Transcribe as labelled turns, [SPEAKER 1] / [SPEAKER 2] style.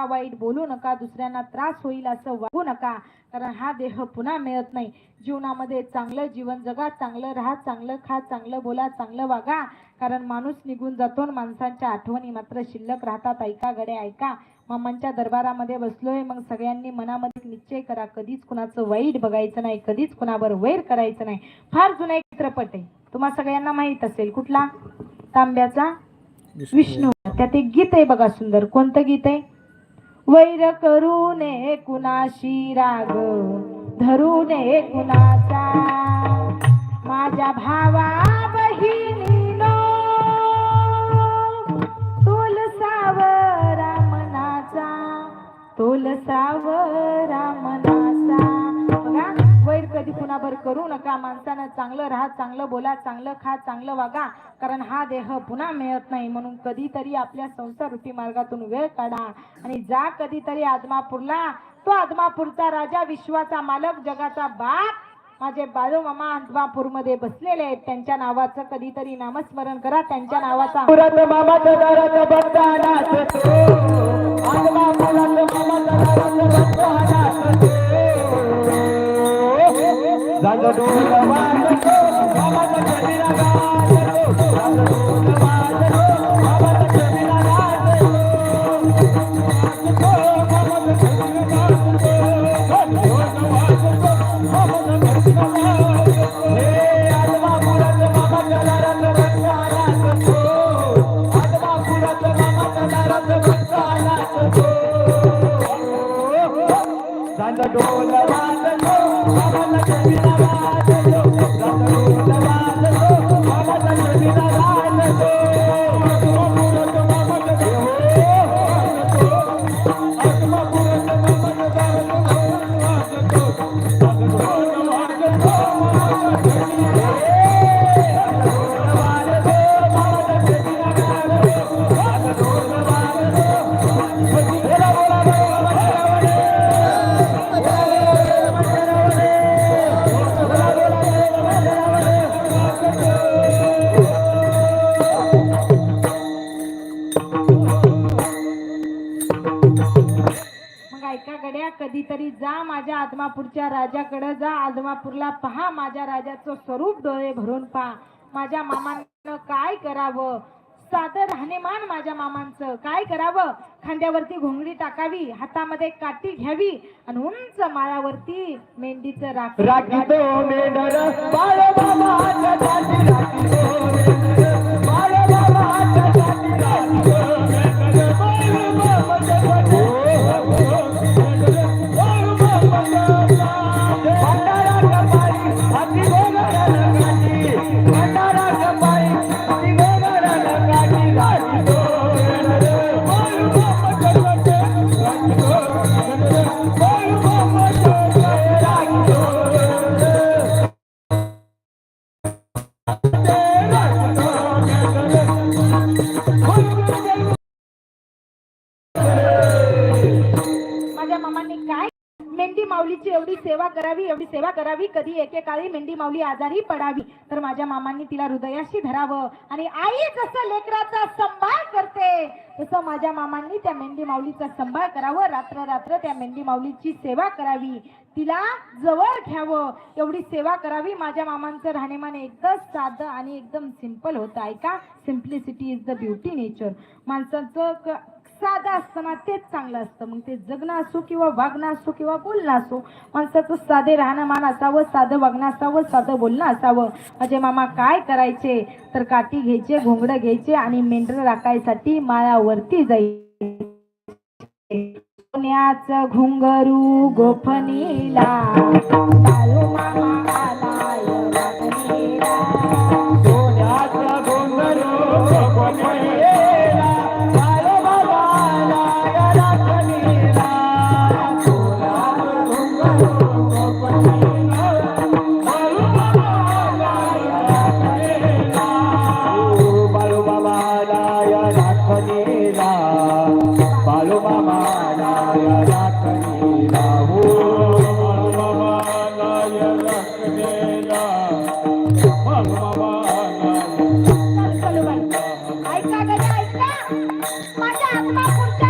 [SPEAKER 1] नका वाईट बोलू नका दुसऱ्यांना त्रास होईल असं वागू नका कारण हा देह पुन्हा मिळत नाही. जीवनामध्ये चांगलं जीवन जगा चांगलं राहा चांगलं खा चांगलं बोला चांगलं वागा कारण माणूस निघून जातो माणसांच्या आठवणी मात्र शिल्लक राहतात. ऐका गडे ऐका. मामांच्या दरबारामध्ये बसलोय मग सगळ्यांनी मनामध्ये निश्चय करा. कधीच कुणाचं वाईट बघायचं नाही कधीच कुणावर वैर करायचं नाही. फार जुना एक चित्रपट आहे. तुम्हा सगळ्यांना माहीत असेल कुठला? तांब्याचा? विष्णू. त्यात एक गीत आहे बघा सुंदर. कोणतं गीत आहे? वैर करू नये कुणाशी राग धरू नये कुणाचा? माझ्या भावा बहिणीनो तोल सावरा मनाचा तोल सावरा मनाचा वैर कधी कुणावर करू नका. माणसानं चांगलं राहा चांगलं बोला चांगलं खा चांगलं वागा. कारण हा देह पुन्हा मिळत नाही. म्हणून कधीतरी आपल्या संसार मार्गातून वेळ काढा. आणि जा कधीतरी आदमापूरला. तो आदमापूरचा राजा विश्वाचा मालक जगाचा बाप. माझे बाळू मामा आदमापूरमध्ये बसलेले आहेत. त्यांच्या नावाचं कधीतरी नामस्मरण करा. त्यांच्या नावाचा
[SPEAKER 2] नाचतो मामाच्या
[SPEAKER 1] मग ऐका गड्या कधीतरी जा माझ्या आदमापूरच्या राजाकडे जा आदमापूरला पहा माझ्या राजाचं स्वरूप डोळे भरून पहा. माझ्या मामानं काय करावं? साधं राहणीमान माझ्या मामांचं. काय करावं? खांद्यावरती घोंगडी टाकावी हातामध्ये काठी घ्यावी आणि उंच माळावरती मेंढीचं राख
[SPEAKER 2] राखीतो मेंढर बाळ बाबाच्या मेंढर. मेंढर बाळ
[SPEAKER 1] माऊलीची एवढी सेवा करावी एवढी सेवा करावी कधी एकेकाळी मेंढी माऊली आजारी पडावी तर माझ्या मामांनी तिला हृदयाशी धरावं. आणि आई जसं लेकराचा संभाळ करते तसं माझ्या मामांनी त्या मेंढी माऊलीचा संभाळ करावं. रात्र रात्र त्या मेंढी माऊलीची सेवा करावी. तिला जवळ घ्यावं. एवढी सेवा करावी. माझ्या मामांचं राहणीमान एकदम साधं आणि एकदम सिंपल होतं. ऐका simplicity is the beauty nature माणसाचं क- साधं असतं ना तेच चांगलं असतं. मग ते जगणं असो किंवा वागणं असो किंवा बोलणं असो माणसाचं साधे राहणं असावं साधं वागणं असावं साधं बोलणं असावं. माझे मामा काय करायचे? तर काठी घ्यायचे घोंगडं घ्यायचे आणि मेंढर राखायसाठी माळावरती जायचे. सोन्याचं घुंगरू गोफणीला.
[SPEAKER 2] Ya